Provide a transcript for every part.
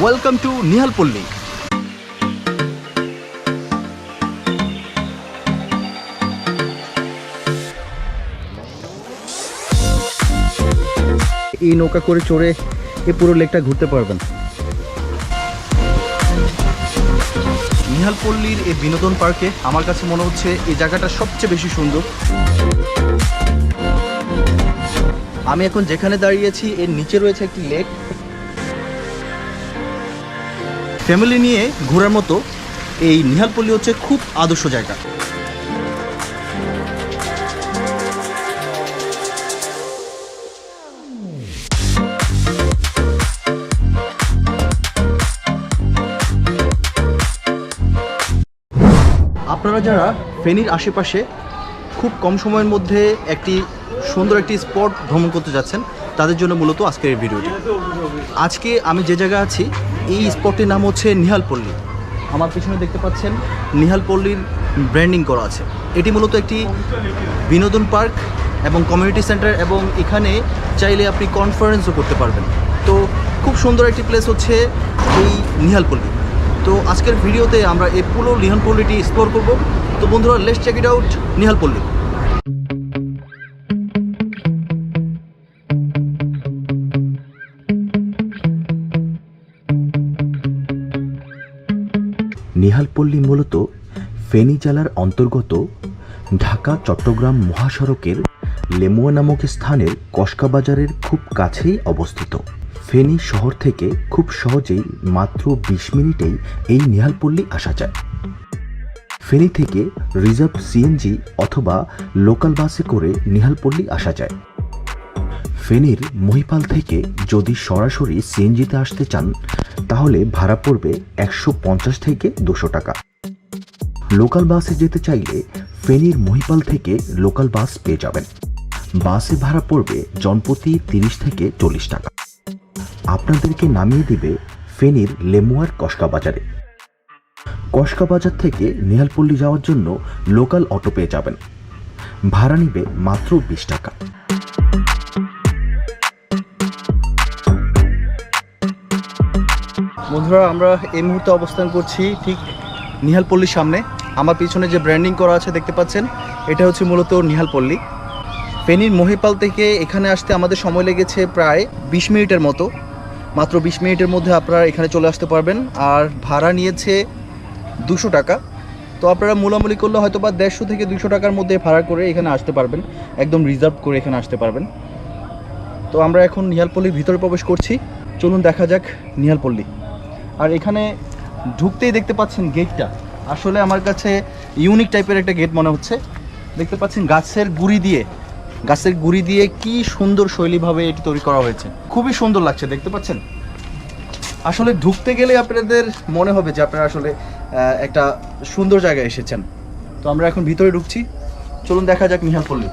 Welcome to নিহালপল্লী এই নৌকা করে চড়ে এই পুরো লেকটা ঘুরতে পারবেন। নিহালপল্লীর এই বিনোদন পার্কে আমার কাছে মনে হচ্ছে এই জায়গাটা সবচেয়ে বেশি সুন্দর। আমি এখন যেখানে দাঁড়িয়েছি এর নিচে রয়েছে একটি লেক। ফ্যামিলি নিয়ে ঘোরার মতো এই নিহালপল্লী হচ্ছে খুব আদর্শ জায়গা। আপনারা যারা ফেনীর আশেপাশে খুব কম সময়ের মধ্যে একটি সুন্দর একটি স্পট ভ্রমণ করতে যাচ্ছেন তাদের জন্য মূলত আজকের এই ভিডিওটি। আজকে আমি যে জায়গায় আছি, এই স্পটটির নাম হচ্ছে নিহালপল্লী আমার পিছনে দেখতে পাচ্ছেন নিহালপল্লীর ব্র্যান্ডিং করা আছে। এটি মূলত একটি বিনোদন পার্ক এবং কমিউনিটি সেন্টার এবং এখানে চাইলে আপনি কনফারেন্সও করতে পারবেন। তো খুব সুন্দর একটি প্লেস হচ্ছে এই নিহালপল্লী তো আজকের ভিডিওতে আমরা এই পুরো নিহালপল্লীটি এক্সপ্লোর করব। তো বন্ধুরা let's check it out Nihalpalli Nihalpalli মূলত ফেনী জেলার অন্তর্গত ঢাকা, চট্টগ্রাম মহাসড়কের লেমুয়া নামক স্থানের কসকাবাজারের খুব কাছেই অবস্থিত। ফেনী শহর থেকে খুব সহজেই মাত্র বিশ মিনিটেই এই নিহালপল্লী আসা যায়। ফেনী থেকে রিজার্ভ সিএনজি অথবা লোকাল বাসে করে নিহালপল্লী আসা যায়। ফেনীর মহিপাল থেকে যদি সরাসরি সিএনজিতে আসতে চান, তাহলে ভাড়া পড়বে একশো পঞ্চাশ থেকে দুশো টাকা। লোকাল বাসে যেতে চাইলে ফেনীর মহিপাল থেকে লোকাল বাস পেয়ে যাবেন। বাসে ভাড়া পড়বে জনপ্রতি তিরিশ থেকে চল্লিশ টাকা। আপনাদেরকে নামিয়ে দিবে ফেনীর লেমুয়ার কসকা বাজারে। কসকা বাজার থেকে নেহালপল্লী যাওয়ার জন্য লোকাল অটো পেয়ে যাবেন। ভাড়া নিবে মাত্র বিশ টাকা। বন্ধুরা, আমরা এই মুহূর্তে অবস্থান করছি ঠিক নিহালপল্লীর সামনে। আমার পিছনে যে ব্র্যান্ডিং করা আছে দেখতে পাচ্ছেন, এটা হচ্ছে মূলত নিহালপল্লী ফেনীর মহিপাল থেকে এখানে আসতে আমাদের সময় লেগেছে প্রায় বিশ মিনিটের মতো। মাত্র বিশ মিনিটের মধ্যে আপনারা এখানে চলে আসতে পারবেন আর ভাড়া নিয়েছে দুশো টাকা। তো আপনারা মূলামূলি করলে হয়তো বা দেড়শো থেকে দুশো টাকার মধ্যে ভাড়া করে এখানে আসতে পারবেন, একদম রিজার্ভ করে এখানে আসতে পারবেন। তো আমরা এখন নিহালপল্লীর ভিতরে প্রবেশ করছি। চলুন দেখা যাক নিহালপল্লী আর এখানে ঢুকতেই দেখতে পাচ্ছেন গেটটা আসলে আমার কাছে ইউনিক টাইপের একটা গেট মনে হচ্ছে। দেখতে পাচ্ছেন গাছের গুড়ি দিয়ে, গাছের গুড়ি দিয়ে কি সুন্দর শৈলীভাবে এটি তৈরি করা হয়েছে। খুবই সুন্দর লাগছে, দেখতে পাচ্ছেন? আসলে ঢুকতে গেলে আপনাদের মনে হবে যে আপনারা আসলে একটা সুন্দর জায়গায় এসেছেন। তো আমরা এখন ভিতরে ঢুকছি। চলুন দেখা যাক নিহালপল্লী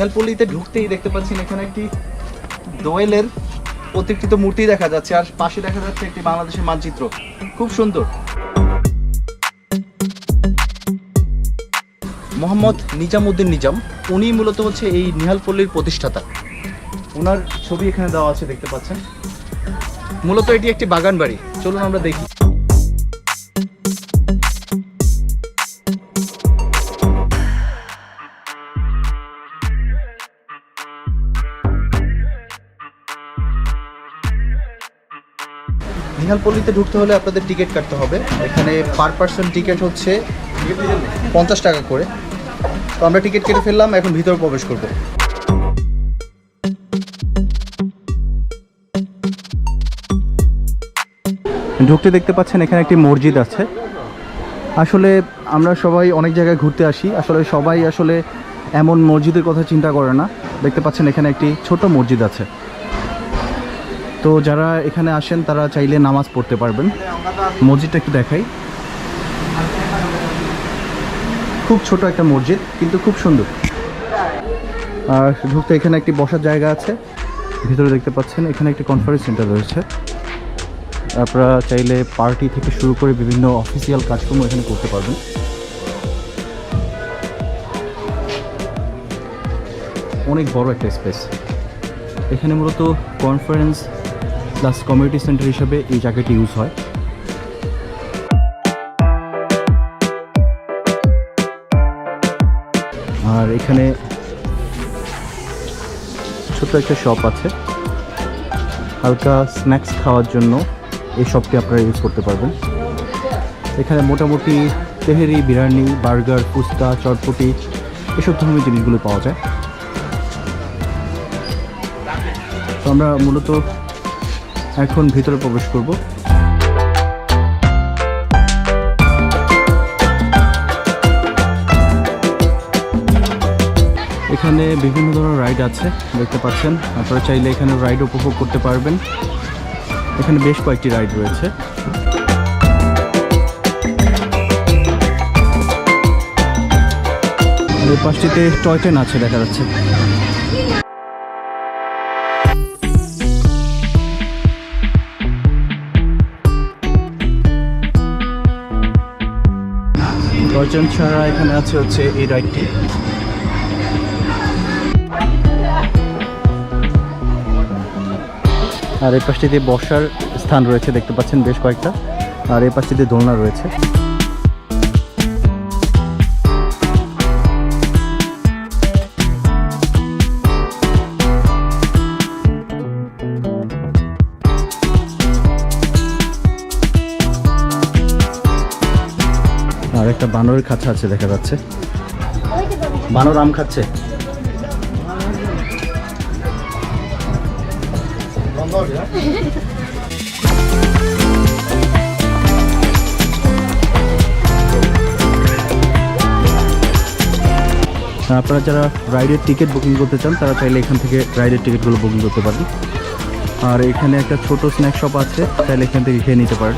নিয়ালপল্লীতে ঢুকতেই দেখতে পাচ্ছেন এখানে একটি দোয়েলের প্রতিকৃত মূর্তি দেখা যাচ্ছে, আর পাশে দেখা যাচ্ছে একটি বাংলাদেশের মানচিত্র। খুব সুন্দর। মোহাম্মদ নিজামুদ্দিন নিজাম, উনি মূলত হচ্ছে এই নিহালপল্লীর প্রতিষ্ঠাতা। ওনার ছবি এখানে দেওয়া আছে, দেখতে পাচ্ছেন। মূলত এটি একটি বাগান বাড়ি চলুন আমরা দেখি। নিহালপল্লীতে ঢুকতে হলে আপনাদের টিকিট কাটতে হবে। এখানে পার পার্সন টিকিট হচ্ছে পঞ্চাশ টাকা করে। তো আমরা টিকিট কেটে ফেললাম, এখন ভিতরে প্রবেশ করব। ঢুকতে দেখতে পাচ্ছেন এখানে একটি মসজিদ আছে। আসলে আমরা সবাই অনেক জায়গায় ঘুরতে আসি। আসলে সবাই আসলে এমন মসজিদের কথা চিন্তা করে না। দেখতে পাচ্ছেন এখানে একটি ছোট মসজিদ আছে। তো যারা এখানে আসেন, তারা চাইলে নামাজ পড়তে পারবেন। মসজিদটা একটু দেখাই। খুব ছোট একটা মসজিদ, কিন্তু খুব সুন্দর। আর ঢুকতে এখানে একটি বসার জায়গা আছে। ভিতরে দেখতে পাচ্ছেন, এখানে একটি কনফারেন্স সেন্টার রয়েছে। আপনারা চাইলে পার্টি থেকে শুরু করে বিভিন্ন অফিসিয়াল কাজকর্ম এখানে করতে পারবেন। অনেক বড় একটা স্পেস এখানে মূলত কনফারেন্স প্লাস কমিউনিটি সেন্টার হিসাবে এই জায়গাটি ইউজ হয়। আর এখানে ছোট্ট একটা শপ আছে। হালকা স্ন্যাক্স খাওয়ার জন্য এই শপটি আপনারা ইউজ করতে পারবেন। এখানে মোটামুটি তেহেরি, বিরিয়ানি, বার্গার পুস্তা চটপটি এসব ধরনের জিনিসগুলো পাওয়া যায়। তো আমরা মূলত এখন ভিতরে প্রবেশ করব। এখানে বিভিন্ন ধরনের রাইড আছে, দেখতে পাচ্ছেন। আপনারা চাইলে এখানে রাইড উপভোগ করতে পারবেন। এখানে বেশ কয়েকটি রাইড রয়েছে। পাশটিতে টয় ট্রেন আছে, দেখা যাচ্ছে। ট্রেন ছাড়া এখানে আছে হচ্ছে এই রাইডটি। আর এই পাশটিতে বসার স্থান রয়েছে, দেখতে পাচ্ছেন বেশ কয়েকটা। আর এই পাশটিতে দোলনা রয়েছে। বানরের খাঁচা আছে, দেখা যাচ্ছে। বানর আম খাচ্ছে। আপনারা যারা রাইডের টিকিট বুকিং করতে চান, তারা চাইলে এখান থেকে রাইডের টিকিটগুলো বুকিং করতে পারেন। আর এখানে একটা ছোট স্ন্যাক শপ আছে তাহলে এখান থেকে খেয়ে নিতে পারেন।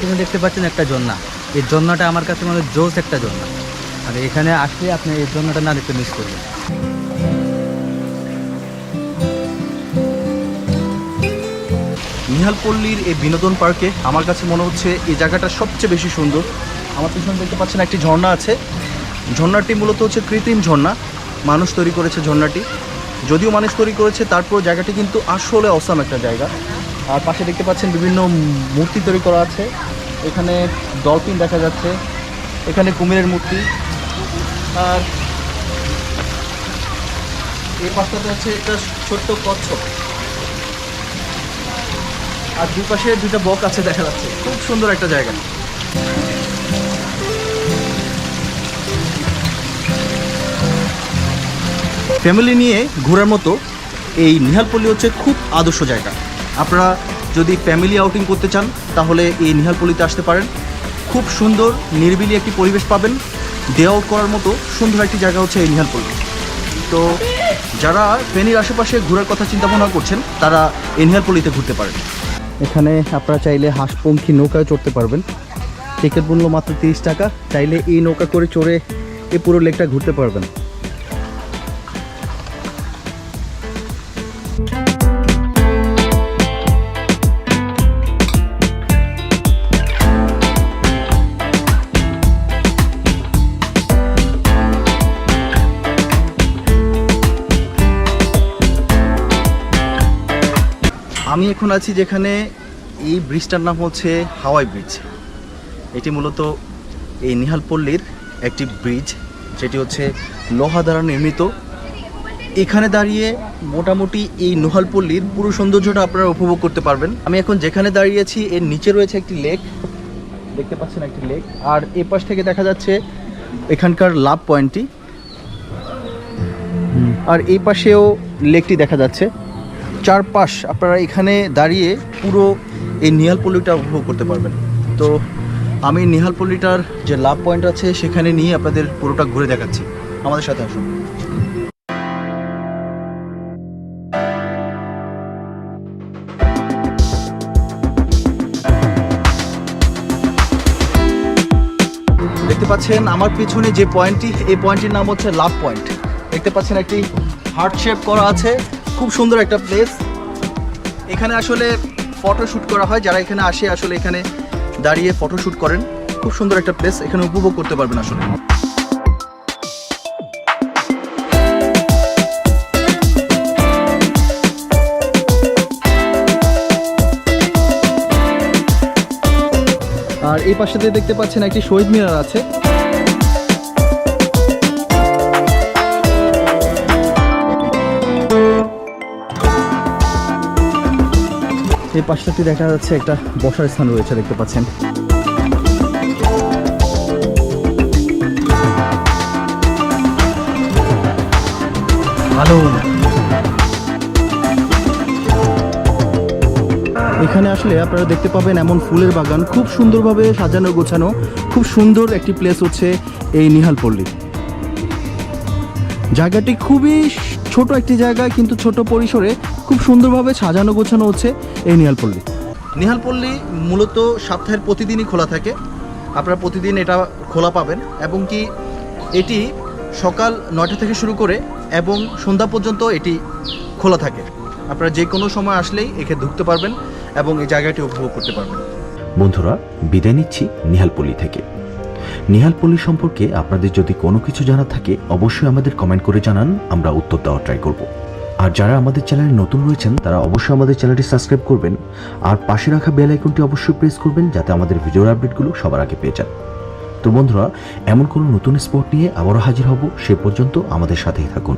পিছনে দেখতে পাচ্ছেন একটা ঝর্ণা। এই ঝর্ণাটা আমার কাছে মানে জোস একটা ঝর্ণা। আর এখানে আসলে আপনি এই ঝর্ণাটা না দেখতে মিস করবেন। নিহালপল্লীর এই বিনোদন পার্কে আমার কাছে মনে হচ্ছে এই জায়গাটা সবচেয়ে বেশি সুন্দর। আমার পিছনে দেখতে পাচ্ছেন একটি ঝর্ণা আছে। ঝর্ণাটি মূলত হচ্ছে কৃত্রিম ঝর্ণা। মানুষ তৈরি করেছে ঝর্ণাটি। যদিও মানুষ তৈরি করেছে তারপর জায়গাটি কিন্তু আসলে অসাম একটা জায়গা। আর পাশে দেখতে পাচ্ছেন বিভিন্ন মূর্তি তৈরি করা আছে। এখানে ডলফিন দেখা যাচ্ছে। এখানে কুমিরের মূর্তি। আর এই পাশটাতে হচ্ছে একটা ছোট্ট কচ্ছপ। আর দুপাশে দুটো বক আছে দেখা যাচ্ছে। খুব সুন্দর একটা জায়গা। ফ্যামিলি নিয়ে ঘোরার মতো এই নিহালপল্লী হচ্ছে খুব আদর্শ জায়গা। আপনারা যদি ফ্যামিলি আউটিং করতে চান, তাহলে এই নিহালপল্লিতে আসতে পারেন। খুব সুন্দর, নিরিবিলি একটি পরিবেশ পাবেন। ডে আউট করার মতো সুন্দর একটি জায়গা হচ্ছে এই নিহালপল্লি। তো যারা ফেনীর আশেপাশে ঘোরার কথা চিন্তা ভাবনা করছেন, তারা এই নিহালপল্লীতে ঘুরতে পারেন। এখানে আপনারা চাইলে হাঁসপঙ্খী নৌকায় চড়তে পারবেন। টিকিট মূল্য মাত্র তিরিশ টাকা। চাইলে এই নৌকা করে চড়ে এই পুরো লেকটা ঘুরতে পারবেন। আমি এখন আছি যেখানে এই ব্রিজটার নাম হচ্ছে হাওয়াই ব্রিজ। এটি মূলত এই নিহালপল্লীর একটি ব্রিজ, যেটি হচ্ছে লোহা দ্বারা নির্মিত। এখানে দাঁড়িয়ে মোটামুটি এই নোহালপল্লীর পুরো সৌন্দর্যটা আপনারা উপভোগ করতে পারবেন। আমি এখন যেখানে দাঁড়িয়েছি, এর নিচে রয়েছে একটি লেক। দেখতে পাচ্ছেন একটি লেক। আর এ পাশ থেকে দেখা যাচ্ছে এখানকার লাভ পয়েন্টটি। আর এই পাশেও লেকটি দেখা যাচ্ছে। চারপাশ আপনারা এখানে দাঁড়িয়ে পুরো এই নিহালপল্লিটা উপভোগ করতে পারবেন। তো আমি নিহালপল্লিটার যে লাভ পয়েন্ট আছে সেখানে নিয়ে আপনাদের পুরোটা ঘুরে দেখাচ্ছি। আমাদের সাথে আসুন। দেখতে পাচ্ছেন আমার পিছনে যে পয়েন্টটি এই পয়েন্টটির নাম হচ্ছে লাভ পয়েন্ট দেখতে পাচ্ছেন একটি হার্ট শেপ করা আছে। খুব সুন্দর একটা প্লেস এখানে আসলে ফটো শ্যুট করা হয়, যারা এখানে আসে আসলে এখানে দাঁড়িয়ে ফটো শ্যুট করেন। খুব সুন্দর একটা প্লেস এখানে উপভোগ করতে পারবেন আসলে। আর এই পাশে দেখতে পাচ্ছেন একটি শহীদ মিনার আছে। এই পাশটাতে দেখা যাচ্ছে একটা বসার স্থান রয়েছে, দেখতে পাচ্ছেন। ভালো এখানে আসলে আপনারা দেখতে পাবেন এমন ফুলের বাগান, খুব সুন্দরভাবে সাজানো, গোছানো, খুব সুন্দর একটি প্লেস হচ্ছে এই নিহালপল্লী জায়গাটি খুবই ছোট একটি জায়গা, কিন্তু ছোট পরিসরে খুব সুন্দরভাবে সাজানো গোছানো হচ্ছে এই নিহালপল্লী। নিহালপল্লী মূলত সপ্তাহের প্রতিদিনই খোলা থাকে। আপনারা প্রতিদিন এটা খোলা পাবেন এবং কি এটি সকাল নয়টা থেকে শুরু করে এবং সন্ধ্যা পর্যন্ত এটি খোলা থাকে। আপনারা যে কোনো সময় আসলেই এখানে ঢুকতে পারবেন এবং এই জায়গাটি উপভোগ করতে পারবেন। বন্ধুরা বিদায় নিচ্ছি নিহালপল্লী থেকে। নিহালপল্লী সম্পর্কে আপনাদের যদি কোনো কিছু জানা থাকে অবশ্যই আমাদের কমেন্ট করে জানান আমরা উত্তর দেওয়ার ট্রাই করব। আর যারা আমাদের চ্যানেলে নতুন রয়েছেন, তারা অবশ্যই আমাদের চ্যানেলটি সাবস্ক্রাইব করবেন। আর পাশে রাখা বেল আইকনটি অবশ্যই প্রেস করবেন, যাতে আমাদের ভিডিওর আপডেটগুলো সবার আগে পেয়ে যান। তো বন্ধুরা, এমন কোনো নতুন স্পট নিয়ে আবারও হাজির হব সে পর্যন্ত আমাদের সাথেই থাকুন।